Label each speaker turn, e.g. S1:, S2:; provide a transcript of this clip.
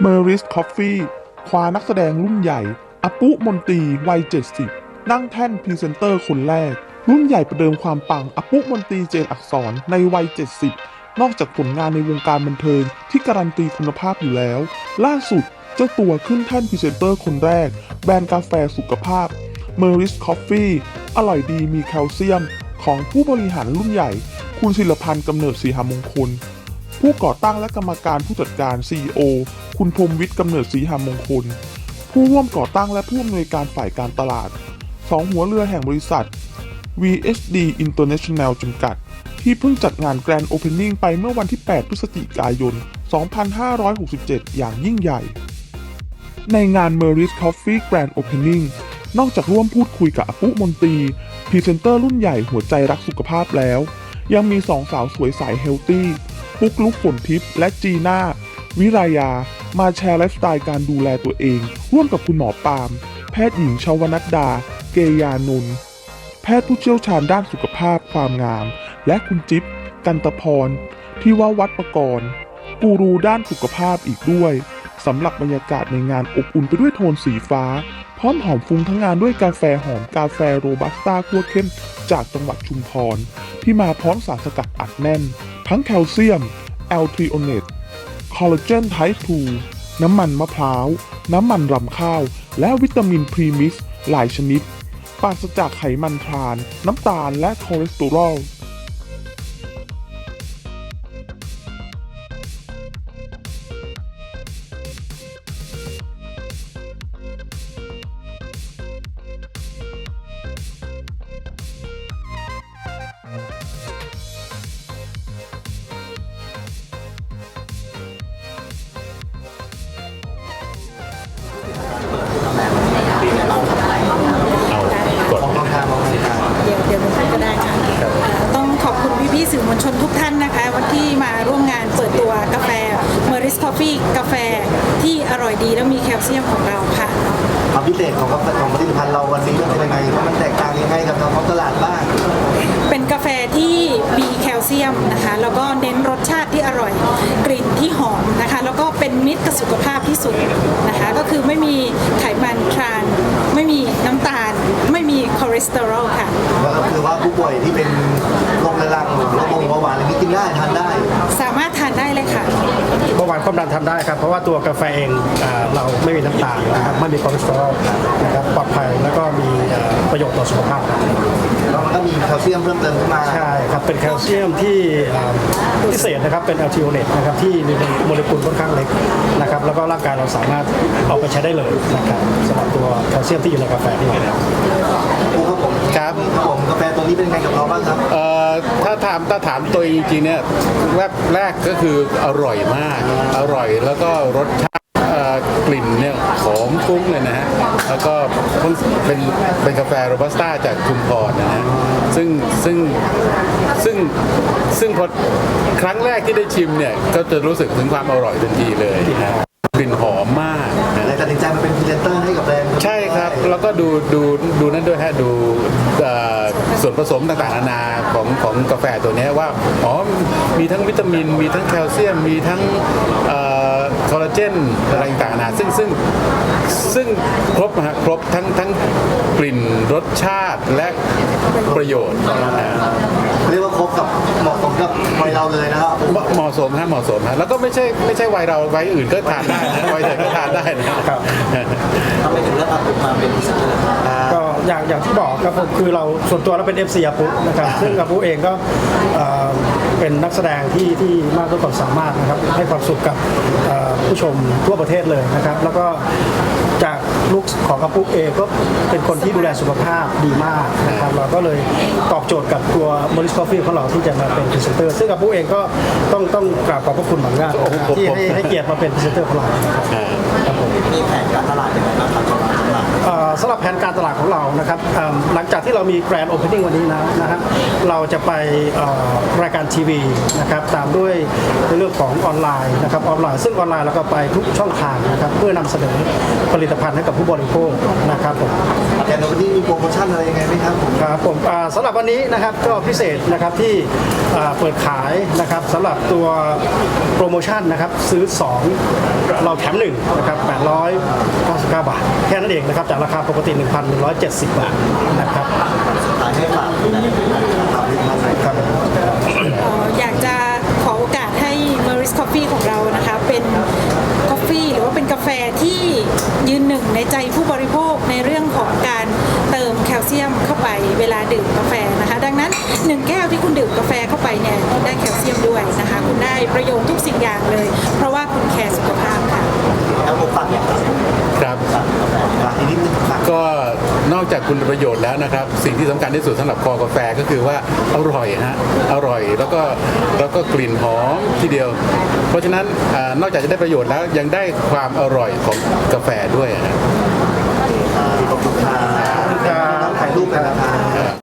S1: เมอริสคอฟฟี่คว้านักแสดงรุ่นใหญ่อปุมนตรีวัย 70 นั่งแท่นพรีเซนเตอร์คนแรก รุ่นใหญ่ประเดิมความปังอปุมนตรีเจนอักษรในวัย 70 นอกจากผลงานในวงการบันเทิงที่การันตีคุณภาพอยู่แล้ว ล่าสุดเจ้าตัวขึ้นแท่นพรีเซนเตอร์คนแรก แบรนด์กาแฟสุขภาพเมอริสคอฟฟี่อร่อยดีมีแคลเซียม ของผู้บริหารรุ่นใหญ่ คุณศิลพันธ์กำเนิดศรีหมงคล ผู้ก่อตั้งและกรรมการผู้จัดการ CEO คุณพรมวิทย์กำเนิดศรีหามงคล ผู้ร่วมก่อตั้งและผู้อำนวยการฝ่ายการตลาดสองหัวเรือแห่งบริษัท VSD International จำกัด ที่เพิ่งจัดงานแกรนด์โอเพนนิ่งไปเมื่อวันที่ 8 พฤศจิกายน 2567 อย่างยิ่งใหญ่ ในงาน Meris Coffee Grand Opening นอกจากร่วมพูดคุยกับอปุมนตรีพรีเซนเตอร์รุ่นใหญ่หัวใจรักสุขภาพแล้ว ยังมีสองสาวสวยใสเฮลตี้ ปุ๊กลุกฝนทิพย์และจีน่า วิรายา มาแชร์ไลฟ์สไตล์การดูแลตัวเอง ร่วมกับคุณหมอปาล์มแพทย์หญิงชาวนัดดา เกยานุนแพทย์ผู้เชี่ยวชาญด้านสุขภาพความงาม และคุณจิ๊บกันตพร ที่ว่าวัดประกรณ์กูรูด้านสุขภาพอีกด้วยสำหรับบรรยากาศในงานอบอุ่นไปด้วยโทนสีฟ้า พร้อมหอมฟุ้งทั้งงานด้วยกาแฟหอมกาแฟโรบัสต้าคั่วเข้มจากจังหวัดชุมพร ที่มาพร้อมสารสกัดอัดแน่น ทั้งแคลเซียมแอลทริโอเนตคอลลาเจนไทป์2น้ำมันมะพร้าว น้ำมันรำข้าว และวิตามินพรีมิสหลายชนิด ปราศจากไขมันทราน น้ำตาลและคอเลสเตอรอล
S2: วลชนทุกท่านนะคะ วันที่มาร่วมงานเปิดตัวกาแฟ m e r i s Coffee กาแฟที่อร่อยดีและมีแคลเซียมของเราค่ะ
S3: ความพิเศษของกาแฟของผลิตภัณฑ์เราวันนี้เป็นยังไงว่ามันแตกต่างยังไงกับทางท้องตลาดบ้าง
S2: เป็นกาแฟที่มีแคลเซียมนะคะ แล้วก็เน้นรสชาติที่อร่อย กลิ่นที่หอมนะคะ แล้วก็เป็นมิตรกับสุขภาพที่สุด ได้ค
S4: รับ เพราะว่าตัวกาแฟเองอ่าเราไม่มีน้ำตาลนะครับไม่มีคอเลสเตอรอลนะครับปลอดภัยแล้วก็มีเอ่อประโยชน์ต่อสุขภาพครับ
S3: แล้วมันก็มีแคลเซียมเพิ่มเติมขึ้นมา
S4: ใช่ครับเป็นแคลเซียมที่อ่าพิเศษนะครับเป็นอัลทิโอเนตนะครับที่มีโมเลกุลค่อนข้างเล็กนะครับแล้วก็ร่างกายเราสามารถเอาไปใช้ได้เลยนะครับสำหรับตัวแคลเซียมที่อยู่ในกาแฟนี่นะครับ
S3: ครับผม
S5: ครับ
S3: ครับผมกาแฟตัวนี้เป็นไงกับเราบ้างครับ
S5: เอ่อ ถ้าถามถ้าถามตัวเองจริงๆเนี่ยแรกแรกก็คืออร่อยมาก อร่อยแล้วก็รสชาติเอ่อกลิ่นเนี่ยหอมฟุ้งเลยนะฮะ แล้วก็เพิ่งเป็นเป็นกาแฟโรบัสต้าจากชุมพรนะฮะ ซึ่งซึ่งซึ่งซึ่งพอครั้งแรกที่ได้ชิมเนี่ย ก็จะรู้สึกถึงความอร่อยทันทีเลยนะกลิ่นหอมมากนะ
S3: เลยตัดสินใจมาเป็นพรีเซนเตอร์ให้กับแบรนด์
S5: ใช่ครับ แล้วก็ดูดูดูนั่นด้วยฮะ ดูเอ่อ ส่วนผสมต่างๆนานาของของกาแฟตัวเนี้ยว่าอ๋อมีทั้งวิตามิน มีทั้งแคลเซียม มีทั้งเอ่อคอลลาเจนอะไรต่างๆนานาซึ่งซึ่งซึ่งครบนะฮะครบทั้งทั้งกลิ่นรสชาติและประโยชน์นะ
S3: เรียกว่าครบกับเหมาะสมกับวัยเราเลยนะครับ
S5: เหมาะเหมาะสมฮะเหมาะสมฮะแล้วก็ไม่ใช่ไม่ใช่วัยเราวัยอื่นก็ทานได้นะวัยเด็กก็ทานได้นะครับ
S4: อย่างอย่างที่บอกครับผมคือเราส่วนตัวเราเป็น FC อาปุนะครับซึ่งอาปุเองก็เอ่อเป็นนักแสดงที่ที่มากด้วยความสามารถนะครับให้ความสุขกับเอ่อผู้ชมทั่วประเทศเลยนะครับ แล้วก็จากลุคของอาปุเองก็เป็นคนที่ดูแลสุขภาพดีมากนะครับเราก็เลยตอบโจทย์กับตัวมอริสกาแฟของเราที่จะมาเป็นพรีเซนเตอร์ซึ่งอาปุเองก็ต้องต้องกราบขอบพระคุณเหมือนกันนะครับที่ให้ให้เกียรติมาเป็นพรีเซนเตอร์ของเรานะครับครับผม
S3: มีแผนการตลาดยังไงบ้างครับสำหรับตลาด
S4: เอ่อสำหรับแผนการตลาดของเรานะครับเอิ่มหลังจากที่เรามีแกรนด์โอเพนนิ่งวันนี้นะนะครับเราจะไปเอ่อรายการทีวีนะครับตามด้วยในเรื่องของออนไลน์นะครับออนไลน์ซึ่งออนไลน์เราแล้วก็ไปทุกช่องทางนะครับเพื่อนำเสนอผลิตภัณฑ์ให้กับผู้บริโภคนะครับผม
S3: แต่ในวันนี้มีโปรโมชั่นอะไรยังไงไหมครับผม
S4: ครับผมอ่าสำหรับวันนี้นะครับก็พิเศษนะครับที่อ่าเปิดขายนะครับสำหรับตัว โปรโมชั่นนะครับซื้อ 2 เราแถม1นะครับ899 บาท แค่นั้นเองนะครับจากราคาปกติ 1,170 บาทนะครับ
S3: ขายให้ฝากฝากผลิตภัณฑ์หน่อยครับ
S2: เอ่ออยากจะขอโอกาสให้ Maris Coffee ของเรานะคะเป็นกาแฟหรือว่าเป็นกาแฟที่ยืนหนึ่งในใจผู้บริโภคในเรื่องของการเติมแคลเซียมเข้าไปเวลาดื่มกาแฟนะคะ ดังนั้น 1 แก้วที่คุณดื่มกาแฟเข้าไปเนี่ยคุณได้แคลเซียมด้วยนะคะคุณได้ ประโยชน์ทุกสิ่งอย่างเลย เพราะว่าคุณแคร์สุขภาพค่ะ
S3: แล้วผมฝากเนี่ย
S5: ครับ
S3: ฝากอีกนิดนึงฝาก
S5: ก็นอกจากคุณประโยชน์แล้วนะครับ สิ่งที่สำคัญที่สุดสำหรับคอกาแฟก็คือว่าอร่อยฮะอร่อยแล้วก็แล้วก็กลิ่นหอมทีเดียว เพราะฉะนั้นอานอกจากจะได้ประโยชน์แล้วยังได้ความอร่อยของกาแฟด้วยฮะ
S3: ขอบคุณครับถ่ายรูปกันนะครับ